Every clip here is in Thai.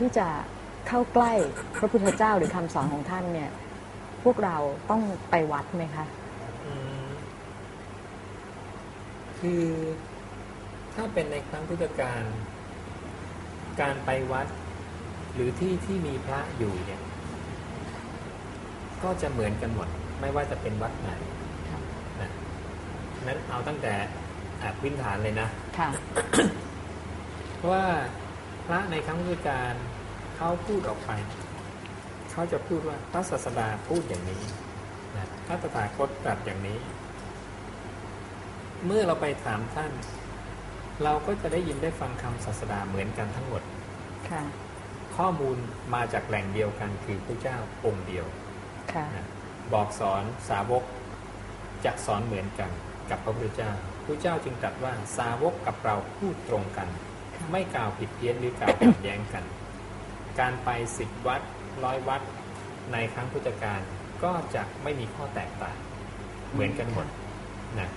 ที่จะเข้าใกล้พระพุทธเจ้าหรือคำสอนของท่านเนี่ย พวกเราต้องไปวัดไหมคะอืมคือถ้าเป็นในครั้งพุทธกาลการไปวัด หรือที่ที่มีพระอยู่เนี่ย ก็จะเหมือนกันหมด ไม่ว่าจะเป็นวัดไหนค่ะนะนั้นเอาตั้งแต่อะพื้นฐานเลยนะค่ะเพราะว่า พระในครั้งพุทธกาลเขาพูดออกไป เขาจะพูดว่าพระศาสดาพูดอย่างนี้นะพระตถาคตตรัสอย่างนี้ เมื่อเราไปถามท่าน เราก็จะได้ยินได้ฟังคำศาสดาเหมือนกันทั้งหมดค่ะข้อมูลมาจากแหล่งเดียวกันคือพระเจ้าองค์เดียวค่ะนะบอกสอนสาวกจะสอนเหมือนกันกับพระพุทธเจ้าพระเจ้าจึงตรัสว่าสาวกกับเราพูดตรงกันค่ะ ไม่กล่าวผิดเพี้ยนหรือกล่าวขัดแย้งกัน การไปสิบวัดร้อยวัดในครั้งพุทธกาลก็จะไม่มีข้อแตกต่าง เหมือนกันหมดนะ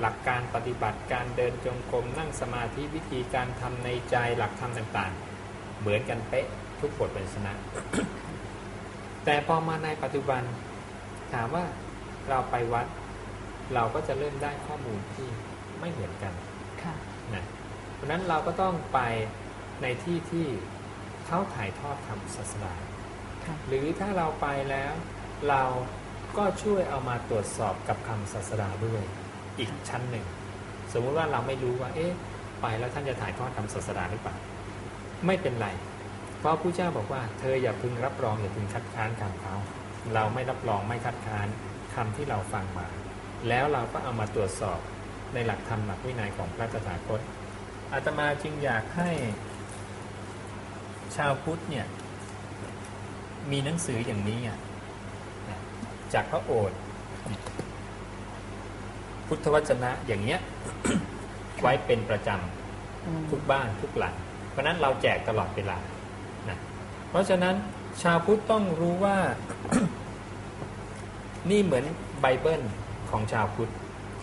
หลักการปฏิบัติการเดินจงกรมนั่งสมาธิวิธีการทำในใจหลักธรรมต่างๆ เหมือนกันเป๊ะทุกบทเป็นชนะ แต่พอมาในปัจจุบัน ถามว่าเราไปวัด เราก็จะเริ่มได้ข้อมูลที่ไม่เหมือนกันค่ะนะเพ ราะฉะนั้นเราก็ต้องไปในที่ที่เขาถ่ายทอดคำศาสนาค่ะหรือถ้าเราไปแล้วเราก็ช่วยเอามาตรวจสอบกับคำศาสดาด้วยอีกชั้นหนึ่ง สมมุติว่าเราไม่รู้ว่า เอ๊ะ ไปแล้วท่านจะถ่ายทอดคำศาสดาหรือเปล่า ไม่เป็นไร เพราะผู้เจ้าบอกว่า เธออย่าพึงรับรองอย่าพึงคัดค้านคำเขาเราไม่รับรองไม่คัดค้านคำที่เราฟังมา แล้วเราก็เอามาตรวจสอบในหลักธรรมหลักวินัยของพระตถาคต อาตมาจึงอยากให้ชาวพุทธเนี่ย มีหนังสืออย่างนี้อะนะจากพระโอษฐ์พุทธวจนะอย่างเงี้ย ไว้เป็นประจอืมำทุกบ้านทุกหลัง เพราะฉะนั้นเราแจกตลอดเวลานะเพราะฉะนั้นชาวพุทธต้องรู้ว่า นี่เหมือนไบเบิลของชาวพุทธ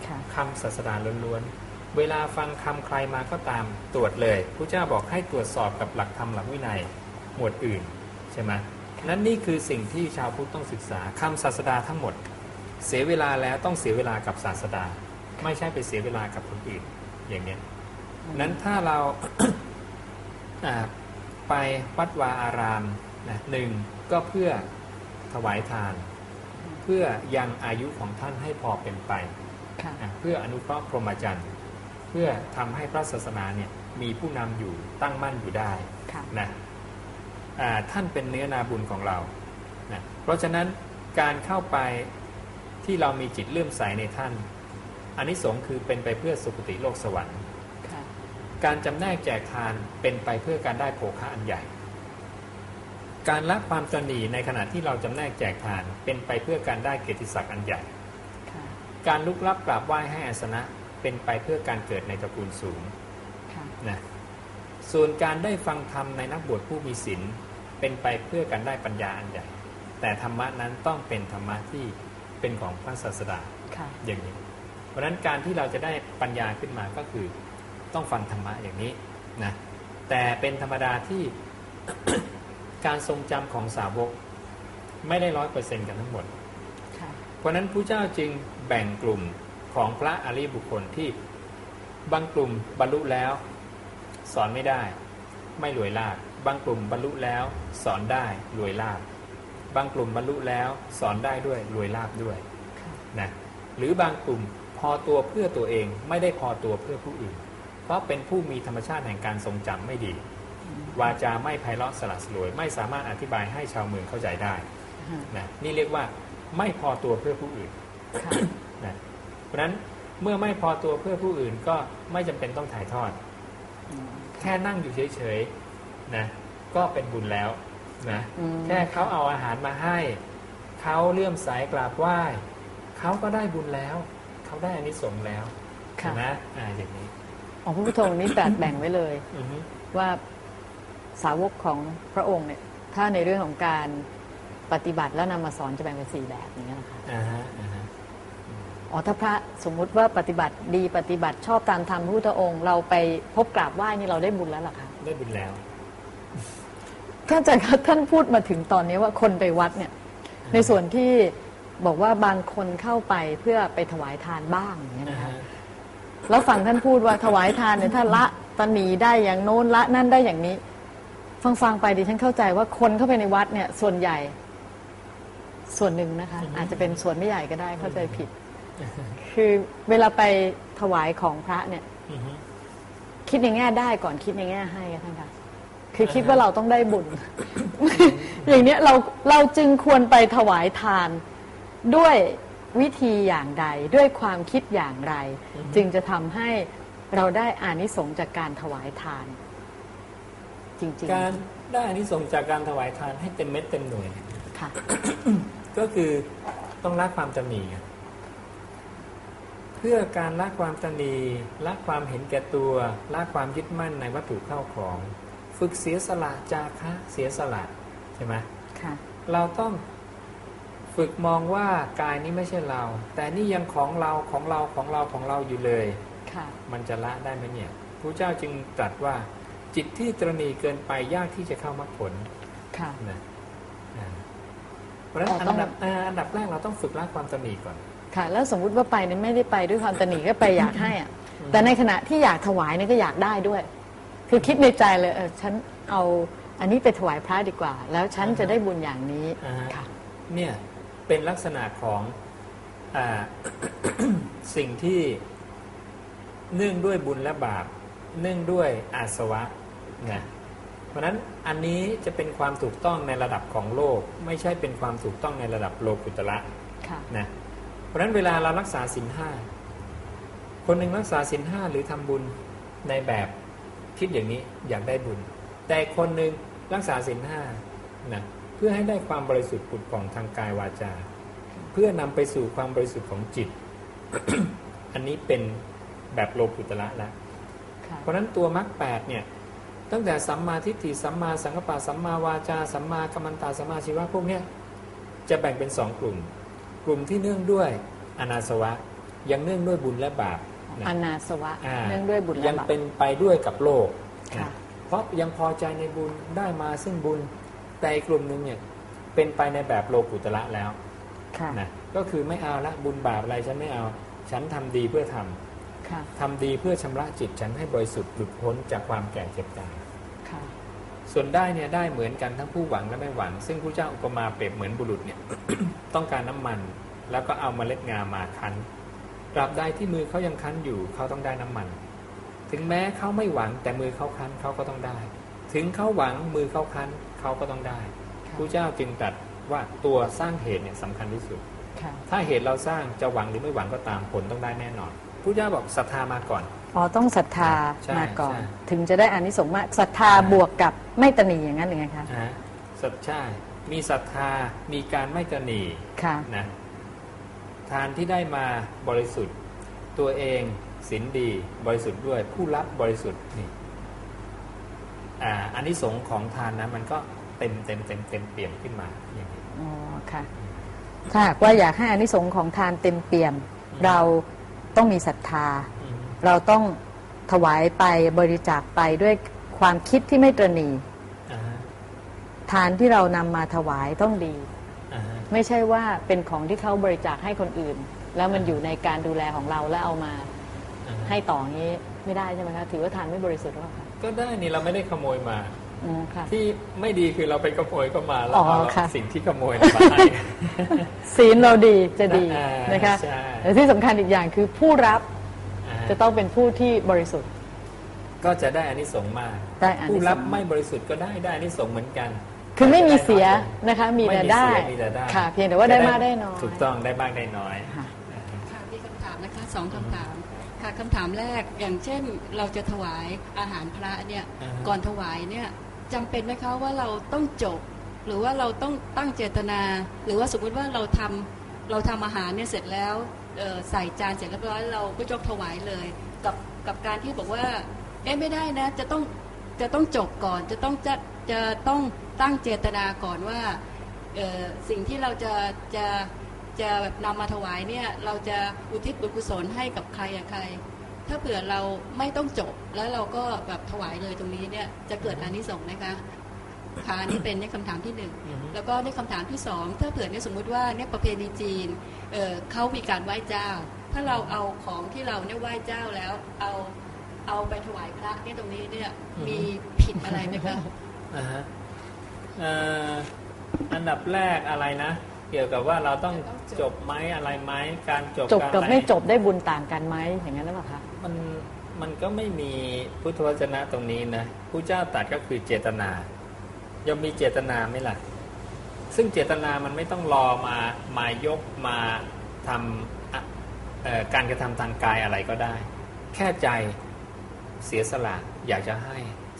ค่ะคำศาสดาล้วนๆ เวลาฟังคำใครมาก็ตามตรวจเลยพระเจ้าบอกให้ตรวจสอบกับหลักธรรมหลักวินัยหมวดอื่นใช่ไหมนั้นนี่คือสิ่งที่ชาวพุทธต้องศึกษาคำศาสดาทั้งหมด เสียเวลาแล้วต้องเสียเวลากับศาสดา ไม่ใช่ไปเสียเวลากับคนอื่นอย่างเนี้ยนั้นถ้าเราอ่าไปวัดวาอารามนะหนึ่งก็เพื่อถวายทาน เพื่อยังอายุของท่านให้พอเป็นไปค่ะอะเพื่ออนุเคราะห์พรหมจรรย์ เพื่อทำให้พระศาสนาเนี่ยมีผู้นำอยู่ตั้งมั่นอยู่ได้ค่ะนะอ่าท่านเป็นเนื้อนาบุญของเรานะเพราะฉะนั้นการเข้าไปที่เรามีจิตเลื่อมใสในท่านอันนี้สงส์คือเป็นไปเพื่อสุคติโลกสวรรค์ค่ะการจำแนกแจกทานเป็นไปเพื่อการได้โภคะอันใหญ่ การละความตระหนีในขณะที่เราจำแนกแจกทานเป็นไปเพื่อการได้เกียรติศักดิ์อันใหญ่ค่ะการลุกลับกราบไหว้ให้อาสนะ เป็นไปเพื่อการเกิดในตระกูลสูงค่ะนะส่วนการได้ฟังธรรมในนักบวชผู้มีศีลเป็นไปเพื่อการได้ปัญญาอันใหญ่ แต่ธรรมะนั้นต้องเป็นธรรมะที่เป็นของพระศาสดาค่ะอย่างนี้ เพราะฉะนั้นการที่เราจะได้ปัญญาขึ้นมาก็คือต้องฟังธรรมะอย่างนี้นะแต่เป็นธรรมดาที่การทรงจำของสาวกไม่ได้ร้อยเปอร์เซ็นต์กันทั้งหมดค่ะเพราะฉะนั้นพระเจ้าจึงแบ่งกลุ่ม ของพระอริยบุคคลที่บางกลุ่มบรรลุแล้ว สอนไม่ได้ ไม่รวยลาบบางกลุ่มบรรลุแล้วสอนได้รวยลาบบางกลุ่มบรรลุแล้วสอนได้ด้วยรวยลาบด้วยค่ะนะหรือบางกลุ่มพอตัวเพื่อตัวเองไม่ได้พอตัวเพื่อผู้อื่น เพราะเป็นผู้มีธรรมชาติแห่งการทรงจำไม่ดี วาจาไม่ไพเราะสละสลวย ไม่สามารถอธิบายให้ชาวเมืองเข้าใจได้อืมนะนี่เรียกว่าไม่พอตัวเพื่อผู้อื่นค่ะนะ เพราะฉะนั้นเมื่อไม่พอตัวเพื่อผู้อื่นก็ไม่จำเป็นต้องถ่ายทอดอืมแค่นั่งอยู่เฉยๆนะก็เป็นบุญแล้วนะอืมแค่เขาเอาอาหารมาให้ เขาเลื่อมใสกราบไหว้เขาก็ได้บุญแล้ว เขาได้อานิสงส์แล้วค่ะนะอ่าอย่างนี้ของพระพุทธองค์นี่แปดแบ่งไว้เลยอือฮึว่าสาวกของพระองค์เนี่ยถ้าในเรื่องของการปฏิบัติแล้วนำมาสอนจะแบ่งเป็นสี่แบบอย่างนี้ยนะคะ อ่าฮะอ่าฮะอ๋อถ้าพระสมมุติว่าปฏิบัติดีปฏิบัติชอบตามธรรมพระพุทธองค์ เราไปพบกราบไหว้นี่เราได้บุญแล้วเหรอคะได้บุญแล้วพท่านอาจารย์คะท่านพูดมาถึงตอนนี้ว่าคนไปวัดเนี่ย ในส่วนที่บอกว่าบางคนเข้าไปเพื่อไปถวายทานบ้างอย่างเงี้ยนะนะคะฮะแล้วฟังท่านพูดว่าถวายทานเนี่ยถ้าละตนีได้อย่างโน้นละนั่นได้อย่างนี้ ฟังฟังๆไปดิฉันเข้าใจว่าคนเข้าไปในวัดเนี่ย ส่วนใหญ่ ส่วนหนึ่งนะคะ อาจจะเป็นส่วนไม่ใหญ่ก็ได้เข้าใจผิด คือเวลาไปถวายของพระเนี่ยอือฮึคิดในแง่ได้ก่อนคิดในแง่ให้อะท่านคะคือคิดว่าเราต้องได้บุญ อย่างเนี้ยเราเราจึงควรไปถวายทานด้วยวิธีอย่างใดด้วยความคิดอย่างไร จึงจะทำให้เราได้อานิสงส์จากการถวายทาน จริงการได้อานิสงส์จากการถวายทานให้เต็มเม็ดเต็มหน่วยๆค่ะ ก็คือต้องละความตนีไง เพื่อการละความตนีละความเห็นแก่ตัวละความยึดมั่นในวัตถุเข้าของ ฝึกเสียสละจาคะเสียสละใช่ไหมค่ะเราต้องฝึกมองว่ากายนี้ไม่ใช่เรา แต่นี่ยังของเราของเราของเราของเราอยู่เลยค่ะมันจะละได้ไหมเนี่ยพระเจ้าจึงตรัสว่า จิตที่ตรณีเกินไปยากที่จะเข้ามรรคผลค่ะนะอ่าเพราะฉะนั้นอ๋ออัต้องนดับอ่าอันดับแรกเราต้องฝึกละความตรณีก่อน ค่ะ แล้วสมมุติว่าไปเนี่ยไม่ได้ไปด้วยความตนีก็ไปอยากให้อะแต่ในขณะที่อยากถวายเนี่ยก็อยากได้ด้วย คือคิดในใจเลยเออฉันเอาอันนี้ไปถวายพระดีกว่า แล้วฉันจะได้บุญอย่างนี้อ่าฮะค่ะเนี่ยเป็นลักษณะของอาสิ่งที่เนื่องด้วยบุญและบาป เนื่องด้วยอาสวะนะเพราะฉะนั้นอันนี้จะเป็นความถูกต้องในระดับของโลก ไม่ใช่เป็นความถูกต้องในระดับโลกุตระค่ะนะ เพราะฉะนั้นเวลาเรารักษาศีลห้าคนหนึ่งรักษาศีลห้าหรือทำบุญในแบบคิดอย่างนี้อยากได้บุญ แต่คนหนึ่งรักษาศีลห้านะเพื่อให้ได้ความบริสุทธิ์ผุดผ่องทางกายวาจา เพื่อนำไปสู่ความบริสุทธิ์ของจิต อันนี้เป็นแบบโลกุตระแล้วค่ะเพราะฉะนั้นตัวมรรคแปดเนี่ยตั้งแต่สัมมาทิฏฐิสัมมาสังกปปะสัมมาวาจาสัมมากัมมันตาสัมมาชีวะพวกเนี้ยจะแบ่งเป็นสองกลุ่ม กลุ่มที่เนื่องด้วยอนาสวะ ยังเนื่องด้วยบุญและบาปนะอนาสวะอ่าเนื่องด้วยบุญยัและงบาปเป็นไปด้วยกับโลกค่ะนะเพราะยังพอใจในบุญได้มาซึ่งบุญแต่อีกกลุ่มหนึ่งเนี่ยเป็นไปในแบบโลกุตระแล้วค่ะนะก็คือไม่เอาละบุญบาปอะไรฉันไม่เอา ฉันทำดีเพื่อทำค่ะทำดีเพื่อชำระจิตฉันให้บริสุทธิ์หลุดพ้นจากความแก่เจ็บตายค่ะ ส่วนได้เนี่ยได้เหมือนกันทั้งผู้หวังและไม่หวัง ซึ่งผู้เจ้าอุปมาเปรียบเหมือนบุรุษเนี่ยต้องการน้ำมัน แล้วก็เอาเมล็ดงามาคั้นตราบใดที่มือเขายังคั้นอยู่เขาต้องได้น้ำมัน ถึงแม้เขาไม่หวังแต่มือเขาคั้นเขาก็ต้องได้ ถึงเขาหวังมือเขาคั้นเขาก็ต้องได้ค่ะผู้เจ้าจึงตรัสว่าตัวสร้างเหตุเนี่ยสำคัญที่สุดค่ะถ้าเหตุเราสร้างจะหวังหรือไม่หวังก็ตามผลต้องได้แน่นอนผู้เจ้าบอกศรัทธามาก่อน อ๋อต้องศรัทธาใช่มาก่อน ใช่ ถึงจะได้อานิสงส์มากศรัทธาใช่บวกกับไม่ตนีอย่างนั้นหรือไงคะนะฮะสัจใช่มีศรัทธามีการไม่ตระหนีค่ะ นะทานที่ได้มาบริสุทธิ์ ตัวเองศีลดีบริสุทธิ์ด้วยผู้รับบริสุทธิ์นี่อ่าอันนี้สงส์ของทานนะ มันก็เต็มเต็มเต็มเต็มเปี่ยมขึ้นมาอย่างนี้ อ๋อค่ะ ถ้าหากว่าอยากให้อานิสงส์ของทานเต็มเปี่ยม เราต้องมีศรัทธาอืม เราต้องถวายไปบริจาคไปด้วยความคิดที่ไม่ตระหนีอ่าฮะทานที่เรานำมาถวายต้องดีอ่าฮะไม่ใช่ว่าเป็นของที่เขาบริจาคให้คนอื่น แล้วมันอยู่ในการดูแลของเราแล้วเอามาอ่าฮะให้ต่ออย่างนี้ไม่ได้ใช่ไหมคะถือว่าทานไม่บริสุทธิ์หรือเปล่าคะก็ได้นี่เราไม่ได้ขโมยมาอืมค่ะที่ไม่ดีคือเราไปขโมยเข้ามาแล้วอ๋อเอาค่ะสิ่งที่ขโมยมาให้ศีลเราดีจะดีอ่านนะคะใช่แต่ที่สำคัญอีกอย่างคือผู้รับอ่าฮะ จะต้องเป็นผู้ที่บริสุทธิ์ ก็จะได้อานิสงส์มากได้อานิสงส์ ผู้รับไม่บริสุทธิ์ก็ได้ได้อานิสงส์เหมือนกันคือไม่มีเสียนะคะ มีแต่ได้ไม่มีเสียมีแต่ได้ค่ะ เพียงแต่ว่าได้มากได้น้อย ถูกต้องได้มากได้น้อย ค่ะ ค่ะมีคำถามนะคะสองคำถาม ค่ะคำถามแรกอย่างเช่นเราจะถวายอาหารพระเนี่ยอ่าฮะ ก่อนถวายเนี่ยจำเป็นไหมคะว่าเราต้องจบ หรือว่าเราต้องตั้งเจตนา หรือว่าสมมติว่าเราทำเราทำอาหารเนี่ยเสร็จแล้วเอ่อ ใส่จานเสร็จเรียบร้อยเราก็ยกถวายเลย กับกับการที่บอกว่าเอ๊ะไม่ได้นะ จะต้องจะต้องจบก่อน จะต้องจะจะต้องตั้งเจตนาก่อนว่าเอ่อสิ่งที่เราจะจะจะแบบนำมาถวายเนี่ยเราจะอุทิศบุญกุศลให้กับใครอะใคร ถ้าเผื่อเราไม่ต้องจบแล้วเราก็แบบถวายเลยตรงนี้เนี่ยจะเกิดอานิสงส์ไหมคะค่ะนี่เป็นเนี่ยคำถามที่หนึ่งอือฮึแล้วก็ในคำถามที่สองถ้าเผื่อเนี่ยสมมุติว่าเนี่ยประเพณีจีน เอ่อเขามีการไหว้เจ้า ถ้าเราเอาของที่เราเนี่ยไหว้เจ้าแล้วเอาเอาไปถวายพระเนี่ยตรงนี้เนี่ยมีผิดอะไรไหมคะอ่าฮะเอ่ออันดับแรกอะไรนะ เกี่ยวกับว่าเราต้องจบไหมอะไรไหมการจบจบกับารอะรไม่จบได้บุญต่างกันไหมอย่างนั้นหรือเปล่าคะมันมันก็ไม่มีพุทธวจนะตรงนี้นะผู้เจ้าตรัดก็คือเจตนาย่อมมีเจตนาไหมล่ะ ซึ่งเจตนามันไม่ต้องรอมามายกมาทำการกระทำทางกายอะไรก็ได้ แค่ใจเสียสละอยากจะให้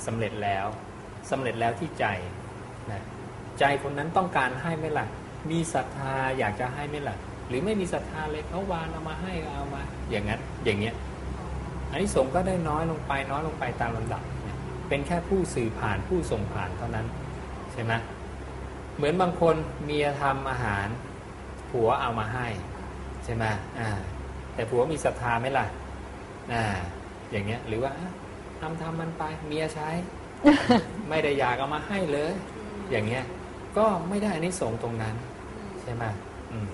สำเร็จแล้วสำเร็จแล้วที่ใจนะใจคนนั้นต้องการให้ไหมล่ะ มีศรัทธาอยากจะให้ไหมล่ะ หรือไม่มีศรัทธาเลยเขาวานเอามาให้เอามา อย่างนั้นอย่างเงี้ยอันนี้สงก็ได้น้อยลงไปน้อยลงไปตามลำดับ เป็นแค่ผู้สื่อผ่านผู้ส่งผ่านเท่านั้นใช่ไหม เหมือนบางคนเมียทำอาหาร ผัวเอามาให้ใช่ไหมอ่า แต่ผัวมีศรัทธาไหมล่ะอ่าอย่างเงี้ย หรือว่าอะทำทำมันไปเมียใช้ ไม่ได้อยากเอามาให้เลย อย่างเงี้ย ก็ไม่ได้อานิสงส์ตรงนั้น ใช่ไหมอืม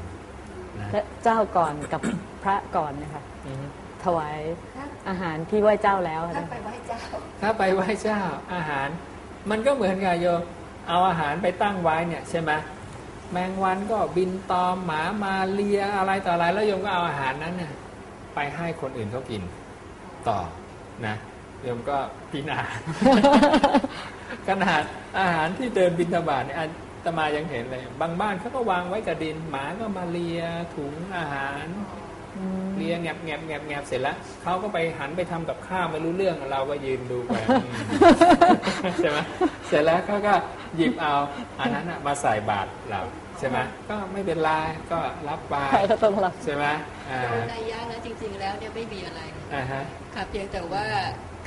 นะและเจ้าก่อนกับพระก่อนเนะคะอือฮึถวายอาหารที่ไหว้เจ้าแล้วถ้านะไปไหว้เจ้า ถ้าไปไหว้เจ้าอาหาร มันก็เหมือนกับโยม เอาอาหารไปตั้งไว้เนี่ยใช่ไหมแมงวันก็บินตอมหมามาเลียอะไรต่ออะไรแล้วโยมก็เอาอาหารนั้นเนี่ยไปให้คนอื่นเขากินต่อนะโยมก็พินาขนาดอาหารที่เดินบินทบาทเนี่ยตมายังเห็นเลย บางบ้านเขาก็วางไว้กับดิน หมาก็มาเลียถุงอาหาร เลียแงบแงบแงบแงบเสร็จแล้วเขาก็ไปหันไปทำกับข้าวไม่รู้เรื่องเราก็ยืนดูไปอืมใช่ไหมเสร็จแล้วเขาก็หยิบเอาอันนั้นน่ะมาใส่บาตรเราใช่ไหมก็ไม่เป็นไรก็รับไปใครก็ต้องรับใช่ไหมอ่าโดยนัยยะนะจริง ๆ แล้วเนี่ยไม่มีอะไรอ่าฮะค่ะเพียงแต่ว่า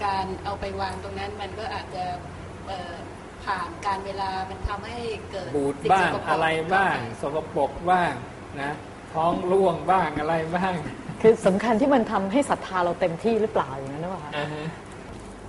การเอาไปวางตรงนั้นมันก็อาจจะเอ่อผ่านการเวลามันทำให้เกิดบูดสิ่บ้างสกปกอะไรบ้าง สกปรกบ้างนะ ท้องร่วงบ้างอะไรบ้าง คือสำคัญที่มันทำให้ศรัทธาเราเต็มที่หรือเปล่าอย่างนั้นหรือเปล่าคะ อ่าฮะ